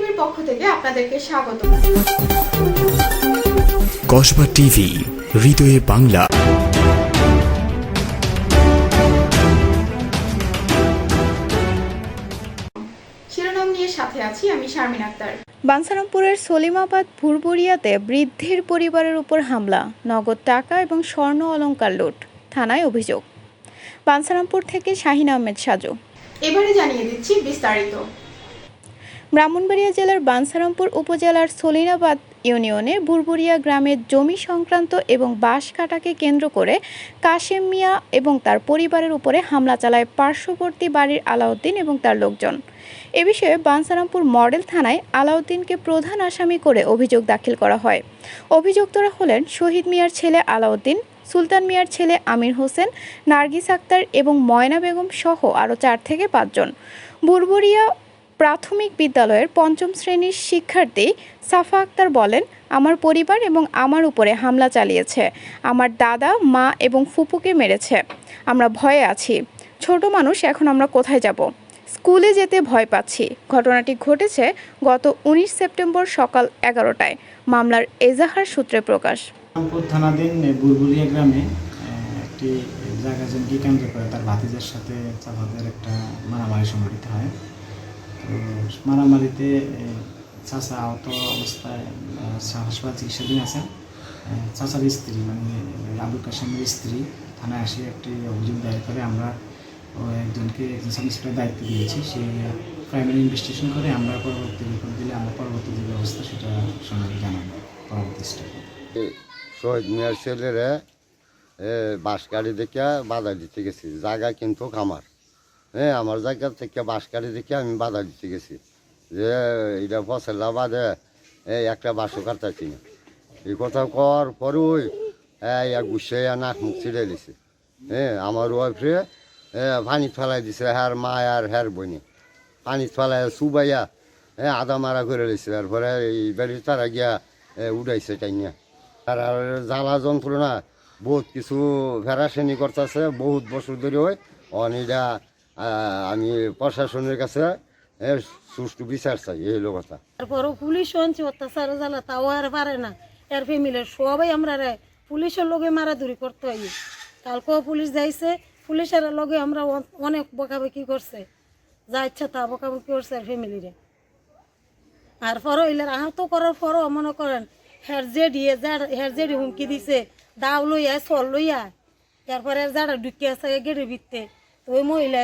টিভির পক্ষ থেকে আপনাদেরকে স্বাগত। কসবা টিভি হৃদয়ে বাংলা। শিরোনাম নিয়ে সাথে আছি আমি শারমিন আক্তার। বাঞ্ছারামপুরের সলিমাবাদ ভুরভুরিয়াতে বৃদ্ধের পরিবারের উপর হামলা নগদ টাকা এবং স্বর্ণ অলংকার লুট থানায় অভিযোগ। বাঞ্ছারামপুর থেকে শাহিন আহমেদ সাজু। এবারে জানিয়ে দিচ্ছি বিস্তারিত। ব্রাহ্মণবাড়িয়া জেলার বানসারামপুর উপজেলার সলিনাবাদ ইউনিয়নের বুরবুরিয়া গ্রামের জমি সংক্রান্ত এবং বাঁশ কাটাকে কেন্দ্র করে কাশেম মিয়া এবং তার পরিবারের উপরে হামলা চালায় পার্শ্ববর্তী বাড়ির আলাউদ্দিন এবং তার লোকজন। এ বিষয়ে বানসারামপুর মডেল থানায় আলাউদ্দিনকে প্রধান আসামি করে অভিযোগ দাখিল করা হয়। অভিযুক্তরা হলেন শহীদ মিয়ার ছেলে আলাউদ্দিন, সুলতান মিয়ার ছেলে আমির হোসেন, নার্গিস আক্তার এবং ময়না বেগম সহ আরও চার থেকে পাঁচজন। বুরবুরিয়া প্রাথমিক বিদ্যালয়ের পঞ্চম শ্রেণির শিক্ষার্থী সাফা আক্তার বলেন, আমার পরিবার এবং আমার উপরে হামলা চালিয়েছে। আমার দাদা, মা এবং ফুপুকে মেরেছে। আমরা ভয়ে আছি। ছোট মানুষ, এখন আমরা কোথায় যাব? স্কুলে যেতে ভয় পাচ্ছি। ঘটনাটি ঘটেছে গত উনিশ সেপ্টেম্বর সকাল এগারোটায়। মামলার এজাহার সূত্রে প্রকাশ। থানাধীন বুলবুলিয়া গ্রামে একটি জায়গা জমিকে কেন্দ্র করে তার ভাতিজার সাথে চাচাদের একটা মারামারি সংঘটিত হয়। মারামারিতে চাচা আহত অবস্থায় হাসপাতাল চিকিৎসাধীন আছেন। চাচার স্ত্রী মানে আবুল কাসেমের স্ত্রী, থানায় আসে একটি অভিযোগ দায়ের করে। আমরা একজনকে, একজন সাব ইন্সপেক্টর দায়িত্ব দিয়েছি। সে প্রাইমারি ইনভেস্টিগেশন করে আমরা পরবর্তী রিপোর্ট দিলে আমরা পরবর্তী যে ব্যবস্থা সেটা সঙ্গে জানাব, পরবর্তী স্টেপে শহীদ মিয়ার ছেলেরে বাঁশ গাড়ি দেখে বাধা দিতে গেছি। জায়গা কিন্তু আমার। হ্যাঁ আমার জায়গা থেকে বাস গাড়ি দেখে আমি বাধা দিতে গেছি। যে এটা ফসলা বাদে এই একটা বাসও কাটতাছি। না এই কথা কর পরে ওই এই এক গুছে নাক মুখ ছিঁড়ে দিছে। হ্যাঁ আমার ওয়াইফে পানি ফেলাই দিছে, হ্যার মা আর হ্যার বইনি। পানি ফেলাই সুবাইয়া হ্যাঁ আদা মারা করে দিছে তারপরে এই বাড়ির তারা গিয়া উড়াইছে তাই নিয়ে আর জ্বালা যন্ত্রণা, বহুত কিছু ফেরাসেনি করতেছে। বহুত বছর ধরে হয় অনিটা আমি প্রশাসনের কাছে সুষ্ঠু এই হলো কথা। পুলিশ আনছে অত্যাচার জ্বালা, তাও আর পারে না। এর ফ্যামিলির সবাই আমরা রে, পুলিশের লগে মারাধুরি করতে হয়। কালকেও পুলিশ যাইছে, পুলিশের লগে আমরা অনেক বকাবকি করছে। যা ইচ্ছা তা বকাবকি করছে আর ফ্যামিলিরে আর পরও ইলার আহত করার পরও মনে করেন, হের জেডি হের জেডি হুমকি দিছে, দাও লইয়া, চল লইয়া। এরপরে যারা ঢুকিয়ে আছে গেড়ে ভিত্তে। তো ওই মহিলা